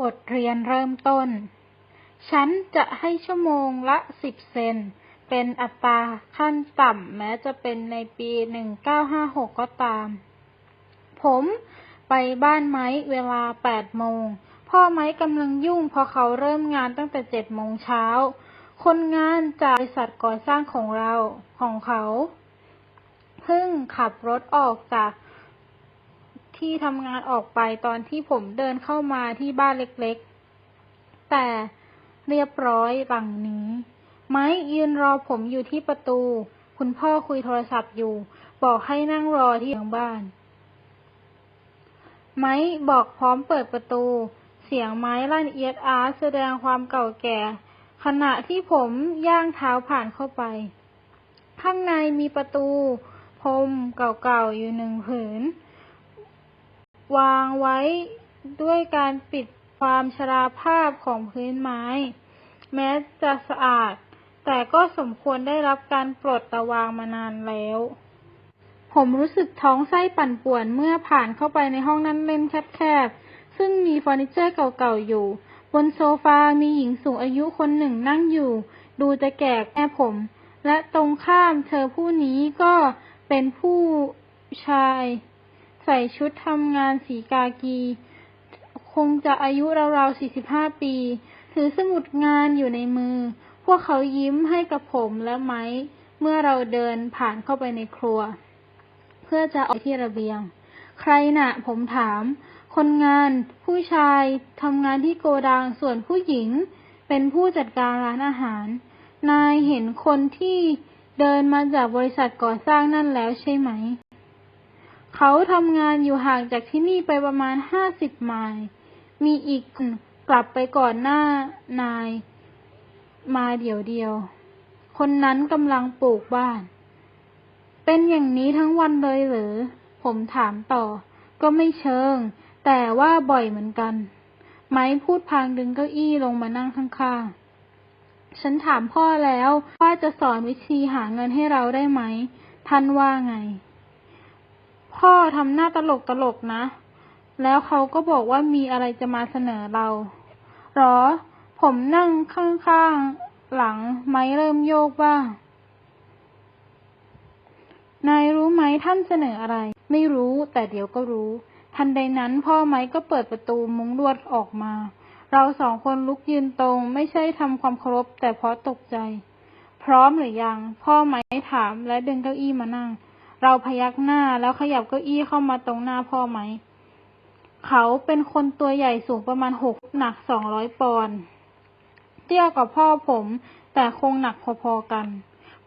บทเรียนเริ่มต้น ฉันจะให้ชั่วโมงละสิบเซน เป็นอัตราขั้นต่ำแม้จะเป็นในปีหนึ่งเก้าห้าหกก็ตาม ผมไปบ้านไม้เวลาแปดโมง พ่อไม้กำลังยุ่งเพราะเขาเริ่มงานตั้งแต่เจ็ดโมงเช้า คนงานจากบริษัทก่อสร้างของเราของเขา เพิ่งขับรถออกจาก ที่ทำงานออกไปตอนที่ผมเดินเข้ามาที่บ้านเล็กๆ แต่เรียบร้อยหลังนี้ ไม้ยืนรอผมอยู่ที่ประตู คุณพ่อคุยโทรศัพท์อยู่ บอกให้นั่งรอที่หลังบ้าน ไม้บอกพร้อมเปิดประตู เสียงไม้ลั่นเอียดอาร์แสดงความเก่าแก่ ขณะที่ผมย่างเท้าผ่านเข้าไป ข้างในมีประตูพรมเก่าๆอยู่หนึ่งผืน วางไว้ด้วยการปิดความชราภาพของพื้นไม้ แม้จะสะอาด แต่ก็สมควรได้รับการปลดระวางมานานแล้ว ผมรู้สึกท้องไส้ปั่นป่วนเมื่อผ่านเข้าไปในห้องนั่งเล่นแคบๆ ซึ่งมีเฟอร์นิเจอร์เก่าๆอยู่ บนโซฟามีหญิงสูงอายุคนหนึ่งนั่งอยู่ ดูจะแก่แม่ผม และตรงข้ามเธอผู้นี้ก็เป็นผู้ชาย ใส่ชุดทำงานสีกากี คงจะอายุราวๆ 45 ปี ถือสมุดงานอยู่ในมือ พวกเขายิ้มให้กับผมและไม้ เมื่อเราเดินผ่านเข้าไปในครัว เพื่อจะออกที่ระเบียง ใครน่ะ ผมถาม คนงาน ผู้ชายทำงานที่โกดัง ส่วนผู้หญิง เป็นผู้จัดการร้านอาหาร นายเห็นคนที่เดินมาจากบริษัทก่อสร้างนั่นแล้วใช่ไหม เขาทำงานอยู่ห่างจากที่นี่ไปประมาณห้าสิบไมล์ มีอีกคนกลับไปก่อนหน้านายมาเดี๋ยวเดียว คนนั้นกำลังปลูกบ้าน เป็นอย่างนี้ทั้งวันเลยเหรอผมถามต่อ ก็ไม่เชิง แต่ว่าบ่อยเหมือนกัน ไม้พูดพางดึงเก้าอี้ลงมานั่งข้างๆ ฉันถามพ่อแล้วว่าจะสอนวิธีหาเงินให้เราได้ไหม ท่านว่าไง พ่อทำหน้าตลกตลกนะ แล้วเขาก็บอกว่ามีอะไรจะมาเสนอเรา หรอ ผมนั่งข้างๆ หลังไม้เริ่มโยกบ้างนายรู้ไหมท่านเสนออะไร ไม่รู้แต่เดี๋ยวก็รู้ ทันใดนั้นพ่อไม้ก็เปิดประตูมุ้งลวดออกมา เราสองคนลุกยืนตรง ไม่ใช่ทำความเคารพแต่เพราะตกใจ พร้อมหรือยัง พ่อไม้ถามและดึงเก้าอี้มานั่ง เราพยักหน้าแล้วขยับเก้าอี้เข้ามาตรงหน้าพ่อไหม เขาเป็นคนตัวใหญ่สูงประมาณหกหนักสองร้อยปอนด์เตี้ยกว่าพ่อผม แต่คงหนักพอๆกัน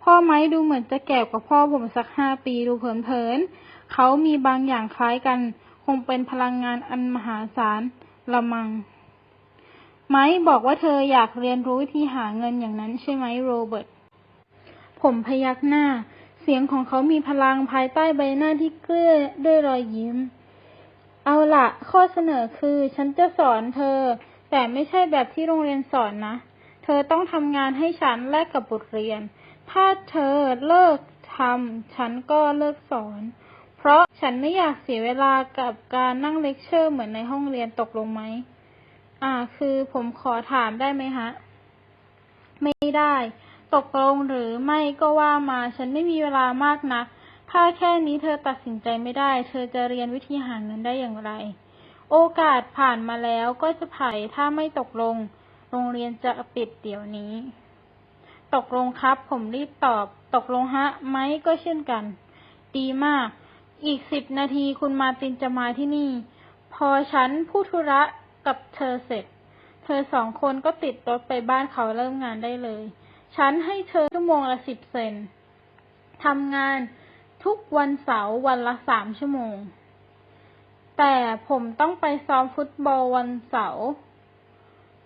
พ่อไม้ดูเหมือนจะแก่กว่าพ่อผมสักห้าปีดูเผินๆเขามีบางอย่างคล้ายกัน คงเป็นพลังงานอันมหาศาลละมัง ไม้บอกว่าเธออยากเรียนรู้วิธีหาเงินอย่างนั้นใช่ไหมโรเบิร์ตผมพยักหน้า เสียงของเขามีพลังภายใต้ใบหน้าที่เกลี้ยด้วยรอยยิ้ม เอาละข้อเสนอคือ ฉันจะสอนเธอ แต่ไม่ใช่แบบที่โรงเรียนสอนนะ เธอต้องทำงานให้ฉันแลกกับบทเรียน ถ้าเธอเลิกทำฉันก็เลิกสอน เพราะฉันไม่อยากเสียเวลากับการนั่งเลคเชอร์เหมือนในห้องเรียนตกลงไหม อ่า คือผมขอถามได้ไหมฮะ ไม่ได้ ตกลงหรือไม่ก็ว่ามา ฉันไม่มีเวลามากนะัก ถ้าแค่นี้เธอตัดสินใจไม่ได้ เธอจะเรียนวิธีหาเงินได้อย่างไร โอกาสผ่านมาแล้วก็จะไผ่ถ้าไม่ตกลง โรงเรียนจะปิดเดี๋ยวนี้ ตกลงครับ ผมรีบตอบ ตกลงฮะไหมก็เช่นกัน ดีมาก อีกสิบนาทีคุณมาตินจะมาที่นี่ พอฉันพูดธุระกับเธอเสร็จ เธอสองคนก็ติดรถไปบ้านเขาเริ่มงานได้เลย ฉันให้เธอชั่วโมงละสิบเซนทำงานทุกวันเสาร์วันละสามชั่วโมง แต่ผมต้องไปซ้อมฟุตบอลวันเสาร์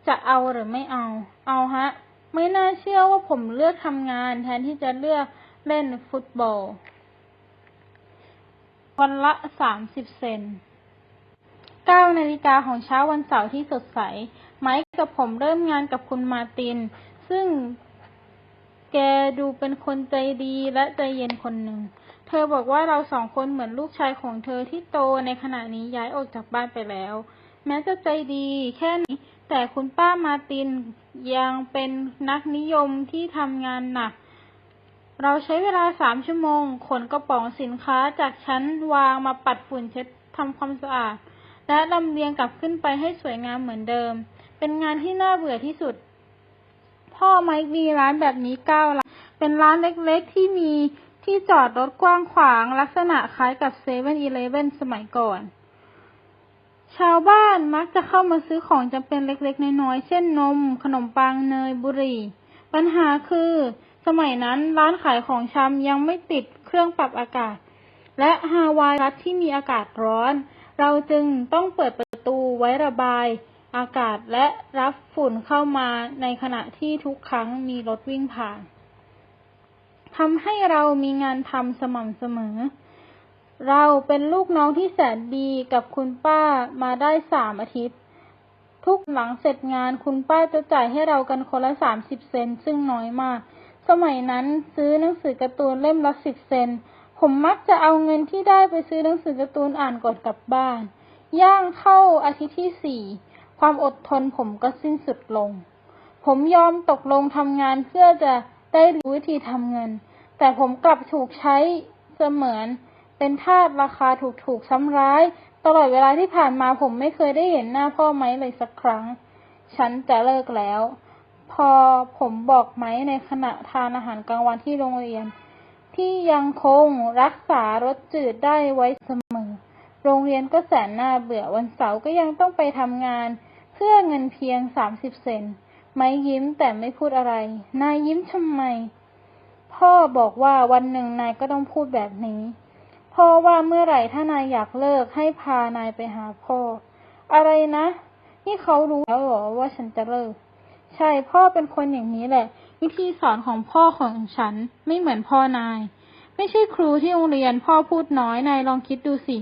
จะเอาหรือไม่เอา เอาฮะ ไม่น่าเชื่อว่าผมเลือกทำงาน แทนที่จะเลือกเล่นฟุตบอล วันละสามสิบเซนเก้านาฬิกาของเช้าวันเสาร์ที่สดใส ไมค์กับผมเริ่มงานกับคุณมาติน ซึ่ง แกดูเป็นคนใจดีและใจเย็นคนหนึ่ง เธอบอกว่าเราสองคนเหมือนลูกชายของเธอที่โตในขณะนี้ย้ายออกจากบ้านไปแล้ว แม้จะใจดีแค่นี้ แต่คุณป้ามาตินยังเป็นนักนิยมที่ทำงานหนัก เราใช้เวลาสามชั่วโมง ขนกระป๋องสินค้าจากชั้นวางมาปัดฝุ่นเช็ดทำความสะอาด และลำเลียงกลับขึ้นไปให้สวยงามเหมือนเดิม เป็นงานที่น่าเบื่อที่สุด พ่อไมค์มีร้านแบบนี้เก้าร้าน เป็นร้านเล็กๆที่มีที่จอดรถกว้างขวางลักษณะคล้ายกับเซเว่นอีเลฟเว่นสมัยก่อน ชาวบ้านมักจะเข้ามาซื้อของจำเป็นเล็กๆ น้อยๆ เช่นนม ขนมปังเนยบุหรี่ ปัญหาคือ สมัยนั้นร้านขายของชำยังไม่ติดเครื่องปรับอากาศ และฮาวายรัฐที่มีอากาศร้อน เราจึงต้องเปิดประตูไว้ระบาย อากาศและรับฝุ่นเข้ามาในขณะที่ทุกครั้งมีรถวิ่งผ่านทำให้เรามีงานทำสม่ำเสมอ เราเป็นลูกน้องที่แสนดีกับคุณป้ามาได้สามอาทิตย์ ทุกหลังเสร็จงานคุณป้าจะจ่ายให้เรากันคนละสามสิบเซนซึ่งน้อยมาก สมัยนั้นซื้อหนังสือการ์ตูนเล่มละสิบเซน ผมมักจะเอาเงินที่ได้ไปซื้อหนังสือการ์ตูนอ่านก่อนกลับบ้าน ย่างเข้าอาทิตย์ที่สี่ ความอดทนผมก็สิ้นสุดลง ผมยอมตกลงทำงานเพื่อจะได้รู้วิธีทำเงิน แต่ผมกลับถูกใช้เสมือน เป็นทาสราคาถูกๆซ้ำร้าย ตลอดเวลาที่ผ่านมาผมไม่เคยได้เห็นหน้าพ่อไม้เลยสักครั้ง ฉันจะเลิกแล้ว พอผมบอกไม้ในขณะทานอาหารกลางวันที่โรงเรียน ที่ยังคงรักษารสจืดได้ไว้เสมอโรงเรียนก็แสนน่าเบื่อวันเสาร์ก็ยังต้องไปทำงาน เพื่อเงินเพียงสามสิบเซน ไม้ยิ้มแต่ไม่พูดอะไร นายยิ้มทำไม พ่อบอกว่าวันหนึ่งนายก็ต้องพูดแบบนี้ พ่อว่าเมื่อไหร่ถ้านายอยากเลิกให้พานายไปหาพ่อ อะไรนะ นี่เขารู้แล้วเหรอว่าฉันจะเลิก ใช่พ่อเป็นคนอย่างนี้แหละ วิธีสอนของพ่อของฉันไม่เหมือนพ่อนาย ไม่ใช่ครูที่โรงเรียนพ่อพูดน้อยนายลองคิดดูสิ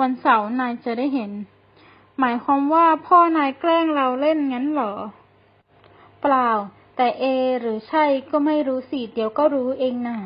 วันเสาร์นายจะได้เห็น หมายความว่าพ่อนายแกล้งเราเล่นงั้นเหรอ เปล่า แต่เอหรือใช่ก็ไม่รู้สิ เดี๋ยวก็รู้เองน่ะ